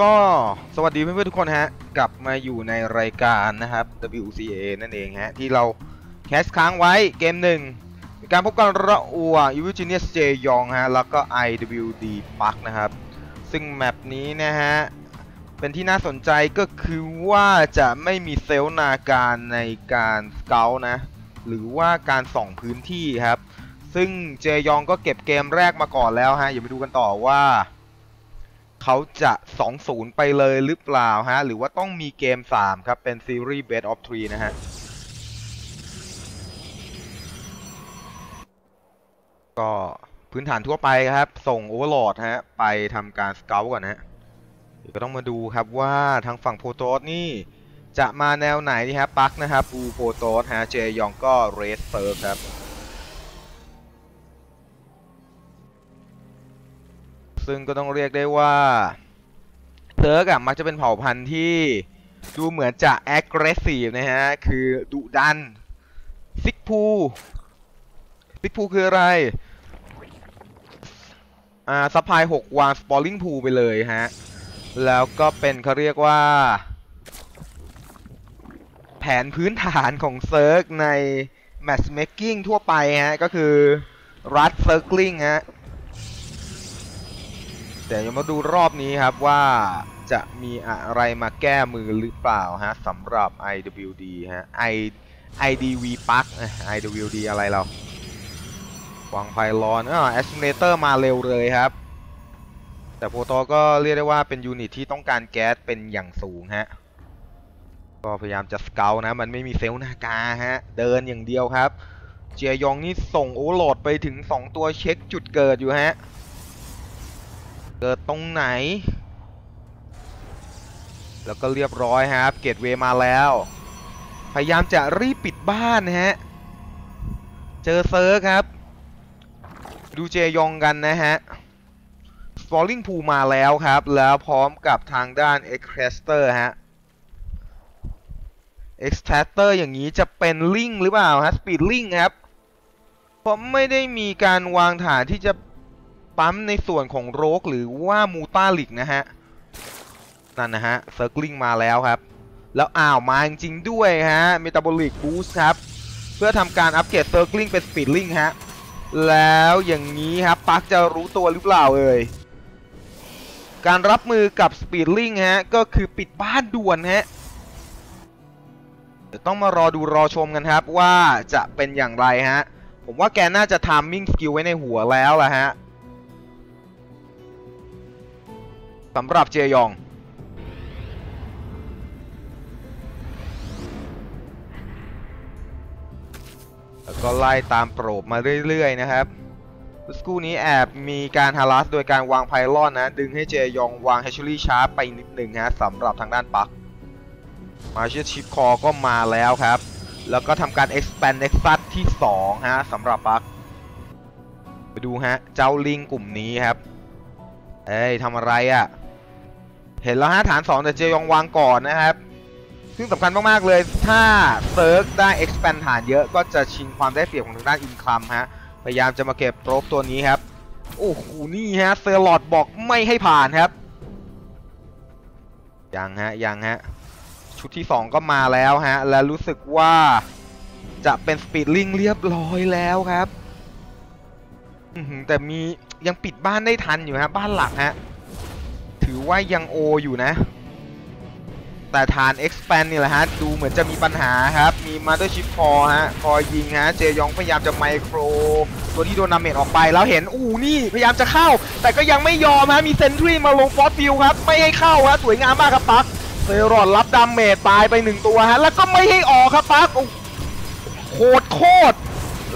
ก็สวัสดีเพื่อนๆทุกคนฮะ กลับมาอยู่ในรายการนะครับ WCA นั่นเองฮะ ที่เราแคสค้างไว้เกมหนึ่งการพบกันระหว่าง e v i g e n i u s J ยองฮะ แล้วก็ IWD Park นะครับ ซึ่งแมปนี้นะฮะ เป็นที่น่าสนใจก็คือว่าจะไม่มีเซลนาการในการสเกลนะ หรือว่าการส่องพื้นที่ครับ ซึ่งเจยองก็เก็บเกมแรกมาก่อนแล้วฮะอย่าไปดูกันต่อว่า เขาจะ 2-0 ไปเลยหรือเปล่าฮะ หรือว่าต้องมีเกม 3 ครับ เป็นซีรีส์ Best of 3 นะฮะก็พื้นฐานทั่วไปครับ ส่ง Overlord ฮะ ไปทำการสเกลก่อนนะฮะก็ต้องมาดูครับว่าทางฝั่งโปรโตสนี่ จะมาแนวไหนนี่ครับปักนะครับบูโปรโตสฮะเจยองก็เรสเซิร์ฟครับ ซึ่งก็ต้องเรียกได้ว่าเซิร์กอะมักจะเป็นเผ่าพันธุ์ที่ดูเหมือนจะ aggressive นะฮะ คือดุดัน ซิกพูซิกพูคืออะไร อ่าซัพพลาย6วางสปอร์ลิงพูไปเลยฮะ แล้วก็เป็นเขาเรียกว่า แผนพื้นฐานของเซิร์กใน matchmaking ทั่วไปฮะ ก็คือรัดเซิร์กลิงฮะ แต่ยังมาดูรอบนี้ครับว่าจะมีอะไรมาแก้มือหรือเปล่าฮะสำหรับ IWD ฮะ I IDV Park เอ้ย IWD อะไรเราวางไพลอนอ่า Estimator มาเร็วเลยครับ แต่โปรโตก็เรียกได้ว่าเป็นยูนิตที่ต้องการแก๊สเป็นอย่างสูงฮะ ก็พยายามจะสเกลนะ มันไม่มีเซลล์หน้ากาฮะ เดินอย่างเดียวครับ เจียยองนี่ส่งโอโหลดไปถึง 2 ตัวเช็คจุดเกิดอยู่ฮะ เกิดตรงไหน แล้วก็เรียบร้อยครับ เกตเวมาแล้ว พยายามจะรีบปิดบ้านนะฮะ เจอเซิร์ครับ ดูเจยองกันนะฮะสปอร์ลิงพูมาแล้วครับ แล้วพร้อมกับทางด้าน e x c r a s t e r ฮะ e x t r a c t o r อร์อย่างนี้จะเป็นลิงหรือเปล่าฮะสปีดลิงครับเพราะไม่ได้มีการวางฐานที่จะ ปั๊มในส่วนของโรกหรือว่ามูต้าลิกนะฮะ นั่นนะฮะเซิร์กลิงมาแล้วครับ แล้วอ้าวมาจริงด้วยฮะเมตาบอลิกบูสครับ เพื่อทำการอัปเกรดเซิร์กลิงเป็นสปีดลิงฮะ แล้วอย่างนี้ครับปักจะรู้ตัวหรือเปล่าเอ่ยการรับมือกับสปีดลิงฮะ ก็คือปิดบ้านด่วนฮะเดี๋ยวต้องมารอดูรอชมกันครับว่าจะเป็นอย่างไรฮะ ผมว่าแกน่าจะทามมิ่งสกิลไว้ในหัวแล้วล่ะฮะ สำหรับเจยอง แล้วก็ไล่ตามโปรบมาเรื่อยๆนะครับสกูนี้แอบมีการฮารัสโดยการวางไพลอนนะ ดึงให้เจยองวางแฮชลี่ชาร์ปไปนิดหนึ่งฮะสำหรับทางด้านปัก มาเชียชิปคอก็มาแล้วครับ แล้วก็ทำการ expand nexus ที่2ฮะสำหรับปัก ไปดูฮะ เจ้าลิงกลุ่มนี้ครับ เอ้ยทำอะไรอะ่ะ เห็นแล้วฮะฐาน 2 แต่เจยองวางก่อนนะครับ ซึ่งสำคัญมากๆเลย ถ้าเซิร์กได้ expand ฐานเยอะก็จะชิงความได้เปรียบของทางด้านอินคัมฮะ พยายามจะมาเก็บโปรบตัวนี้ครับ โอ้โห นี่ฮะเซอร์ลอดบอกไม่ให้ผ่านครับ ยังฮะ ยังฮะ ชุดที่ 2 ก็มาแล้วฮะ และรู้สึกว่าจะเป็นสปีดลิงเรียบร้อยแล้วครับแต่มียังปิดบ้านได้ทันอยู่ฮะบ้านหลักฮะ ถือว่ายังโออยู่นะ แต่ฐาน expand นี่แหละฮะ ดูเหมือนจะมีปัญหาครับ มี mothership คอฮะคอยยิงฮะ เจยองพยายามจะไมโคร ตัวที่โดนดาเมจออกไปแล้วเห็น อู้นี่พยายามจะเข้า แต่ก็ยังไม่ยอมฮะ มีเซนทรีมาลงฟอสฟิลครับ ไม่ให้เข้าฮะ สวยงามมากครับปักเซรอนรับดาเมจตายไปหนึ่งตัวฮะ แล้วก็ไม่ให้ออกครับปักโอ้โคตรโคตร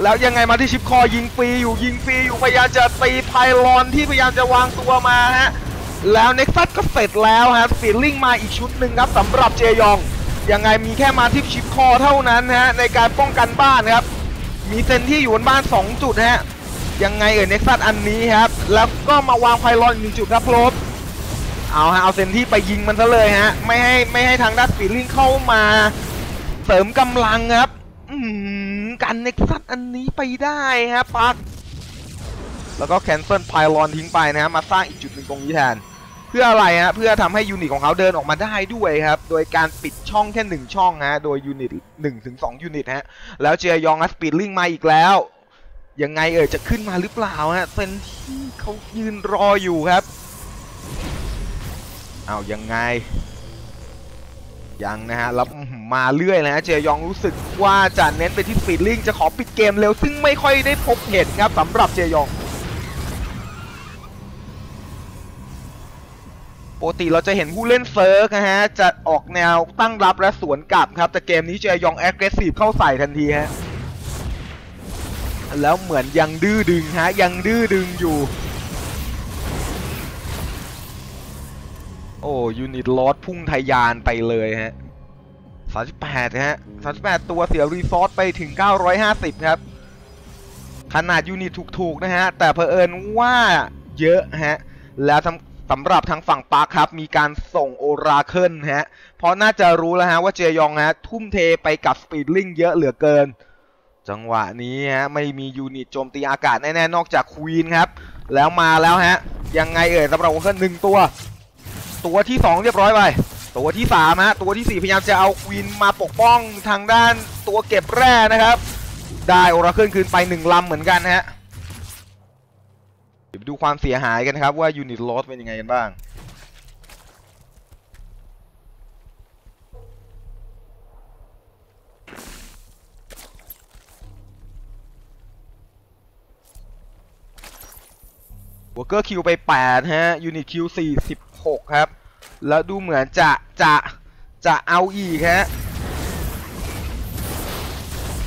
แล้วยังไงมาที่ชิปคอยิงฟรีอยู่ยิงฟรีอยู่พยายามจะตีไพลอนที่พยายามจะวางตัวมาฮะ แล้วเน็กซัสก็เสร็จแล้วฮะสปีดลิงมาอีกชุดหนึ่งครับสำหรับเจยอง ยังไงมีแค่มาที่ชิปคอเท่านั้นฮะในการป้องกันบ้านครับ มีเซนที่อยู่บนบ้าน 2 จุดฮะ ยังไงเอ่ยเน็กซัสอันนี้ครับ แล้วก็มาวางไพลอนอีกหนึ่งจุดครับโพลบเอาฮะเอาเซนที่ไปยิงมันซะเลยฮะ ไม่ให้ไม่ให้ทางด้านสปีดลิงเข้ามาเสริมกำลังครับอืมกันเน็กซัสอันนี้ไปได้ฮะปักแล้วก็แคนเซิลไพลอนทิ้งไปนะฮะมาสร้างอีกจุดหนึ่งตรงนี้แทน เพื่ออะไรฮะเพื่อทำให้ยูนิตของเขาเดินออกมาได้ด้วยครับ โดยการปิดช่องแค่หนึ่งช่องฮะโดยยูนิตหนึ่งถึงสองยูนิตฮะแล้วเจียยองสปีดลิงมาอีกแล้วยังไงเอ่ยจะขึ้นมาหรือเปล่าฮะเซนที่เขายืนรออยู่ครับเอายังไงยังนะฮะแล้วมาเรื่อยนะฮะเจยองรู้สึกว่าจะเน้นไปที่สปีดลิงจะขอปิดเกมเร็วซึ่งไม่ค่อยได้พบเห็นครับสำหรับเจยอง ปกติเราจะเห็นผู้เล่นเซิร์กนะฮะ จะออกแนวตั้งรับและสวนกลับครับ แต่เกมนี้เจยองแอคทีฟเข้าใส่ทันทีฮะ แล้วเหมือนยังดื้อดึงฮะ ยังดื้อดึงอยู่ โอ้ยูนิตลอสพุ่งทยานไปเลยฮะ 38 ฮะ 38 ตัวเสียรีซอสไปถึง 950 ครับ ขนาดยูนิตถูกๆนะฮะ แต่เผอิญว่าเยอะฮะ แล้วสำ สำหรับทางฝั่งปาครับ มีการส่งโอราเคิลฮะ เพราะน่าจะรู้แล้วฮะว่าเจยองฮะ ทุ่มเทไปกับสปีดลิงเยอะเหลือเกิน จังหวะนี้ฮะ ไม่มียูนิตโจมตีอากาศแน่ๆ นอกจากควีนครับ แล้วมาแล้วฮะ ยังไงเอ่ยสำหรับโอเคิลหนึ่งตัว ตัวที่ 2 เรียบร้อยไป ตัวที่3ฮะ ตัวทีสี่4 พยายามจะเอาควีนมาปกป้องทางด้านตัวเก็บแร่นะครับ ได้โอราเคิลคืนไปหนึ่งลำเหมือนกันฮะ ยวไปดูความเสียหายกันครับว่ายูนิตลอสเป็นยังไงกันบ้างวอร์เกอร์คิวไป8ฮะยูนิตคิว46 ครับ แล้วดูเหมือนจะจะจะเอาอีกฮะ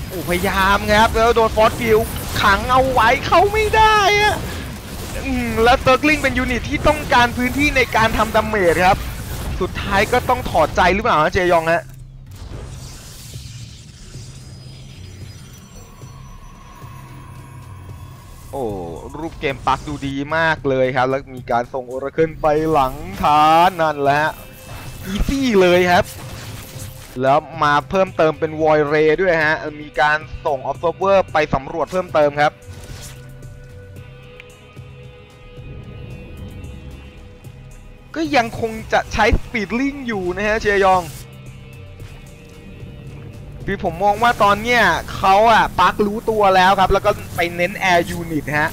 โอ้พยายามครับ แล้วโดนฟอสฟิลขังเอาไว้เข้าไม่ได้อะ แล้วเซิร์กลิงเป็นยูนิตที่ต้องการพื้นที่ในการทำดาเมจครับ สุดท้ายก็ต้องถอดใจหรือเปล่าฮะเจยองฮะโอ้รูปเกมปักดูดีมากเลยครับ แล้วมีการส่งโอราเคิลไปหลังฐานนั่นแหละฮะอีซี่เลยครับ แล้วมาเพิ่มเติมเป็นวอยเรด้วยฮะ มีการส่งออฟเซอร์เวอร์ไปสำรวจเพิ่มเติมครับ ก็ยังคงจะใช้สปีดลิงอยู่นะฮะเจยองคือผมมองว่าตอนเนี้ยเขาอะปักรู้ตัวแล้วครับ แล้วก็ไปเน้นแอร์ยูนิตฮะ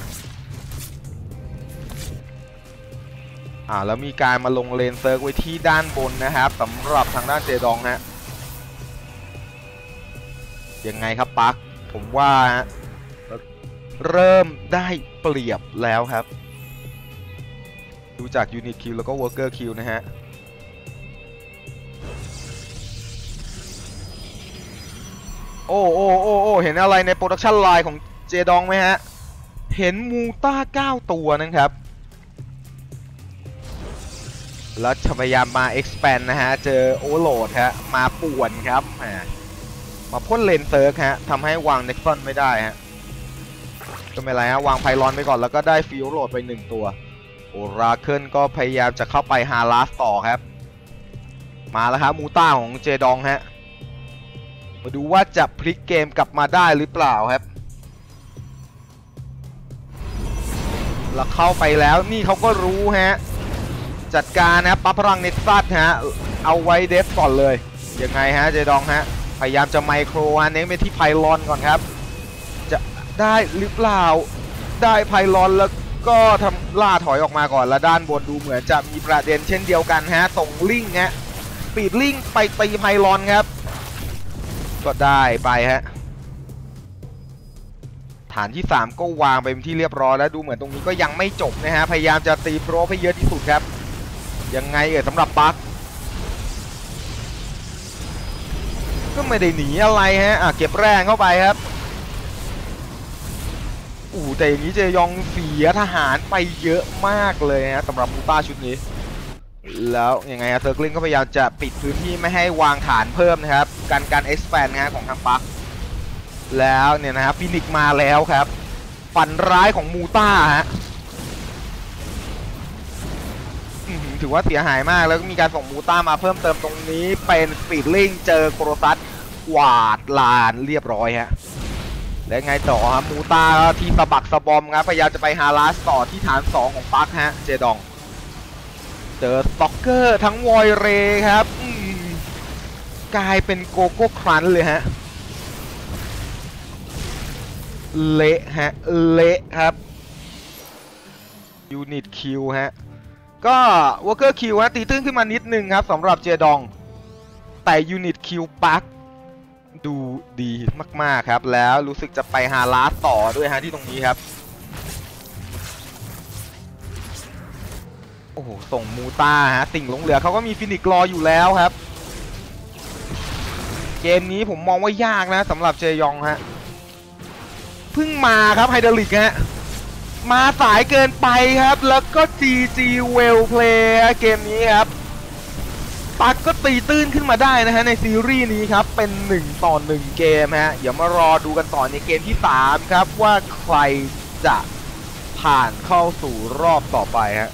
อ่าแล้วมีการมาลงเลนเซิร์กไว้ที่ด้านบนนะครับสำหรับทางด้านเจดองฮะยังไงครับปักผมว่าเริ่มได้เปรียบแล้วครับ ดูจากยูนิตคิวแล้วก็วอร์เกอร์คิวนะฮะโอ้โอ้โอ้โอ้เห็นอะไรในโปรดักชันไลน์ของเจดองไหมฮะ เห็นมูต้า 9 ตัวนะครับ แล้วพยายามมา expand นะฮะ เจอโอโหลดฮะ มาป่วนครับมาพ่นเลนเซิร์กฮะทำให้วางเน็กซอนไม่ได้ฮะ ก็ไม่ไรฮะ วางไพลอนไปก่อนแล้วก็ได้ฟิวโหลดไป 1 ตัว โอราเคิลก็พยายามจะเข้าไปฮาลาสต่อครับ มาแล้วครับมูต้าของเจดองฮะ มาดูว่าจะพลิกเกมกลับมาได้หรือเปล่าครับแล้วเข้าไปแล้วนี่เขาก็รู้ฮะ จัดการนะปั๊บพลังเน็ตซัดฮะ เอาไว้เดฟก่อนเลย ยังไงฮะเจดองฮะ พยายามจะไมโครอันเน้นไปที่ไพลอนก่อนครับ จะได้หรือเปล่าได้ไพลอนแล้ว ก็ทำล่าถอยออกมาก่อนแล้วด้านบนดูเหมือนจะมีประเด็นเช่นเดียวกันฮะส่งลิงฮะปีดลิงไปตีไพลอนครับ ก็ได้ไปฮะฐานที่ 3 ก็วางไปเป็นที่เรียบร้อยแล้วดูเหมือนตรงนี้ก็ยังไม่จบนะฮะพยายามจะตีโปรให้เยอะที่สุดครับยังไงเอ่ยสำหรับปักก็ไม่ได้หนีอะไรฮะอะเก็บแรงเข้าไปครับ อู้แต่อย่างนี้เจยองเสียทหารไปเยอะมากเลยฮะสำหรับมูต้าชุดนี้ แล้วยังไงอะเซอร์กลิงก็พยายามจะปิดพื้นที่ไม่ให้วางฐานเพิ่มนะครับ การการ expand นะฮะของทางปักแล้วเนี่ยนะครับฟินิกมาแล้วครับ ฝันร้ายของมูต้าฮะถือว่าเสียหายมากแล้วก็มีการส่งมูต้ามาเพิ่มเติมตรงนี้เป็นสปีดลิงเจอโครซัสกวาดลานเรียบร้อยฮะ แล้วไงต่อครับมูตาทีมสะบักสะบอมครับพยายามจะไปฮาราสต่อที่ฐาน 2 ของปักฮะเจดอง เจอสต็อกเกอร์ทั้งวอยเรครับกลายเป็นโกโก้ครันเลยฮะ เละฮะ เละครับยูนิตคิวฮะ ก็วอเกอร์คิวฮะตีตื้นขึ้นมานิดนึงครับสำหรับเจดอง แต่ยูนิตคิวปัก ดูดีมาก ๆ ครับ แล้วรู้สึกจะไปหาลาสต่อด้วยฮะที่ตรงนี้ครับ โอ้โห ส่งมูต้าฮะติ่งหลงเหลือเขาก็มีฟินิกรออยู่แล้วครับ เกมนี้ผมมองว่ายากนะสำหรับเจยองฮะ เพิ่งมาครับไฮเดรลิกฮะ มาสายเกินไปครับ แล้วก็ GG well play ฮะเกมนี้ครับ ปักก็ตีตื้นขึ้นมาได้นะฮะในซีรีส์นี้ครับ เป็น 1 ต่อ 1 เกมฮะเดี๋ยวมารอดูกันต่อในเกมที่ 3 ครับว่าใครจะผ่านเข้าสู่รอบต่อไปฮะ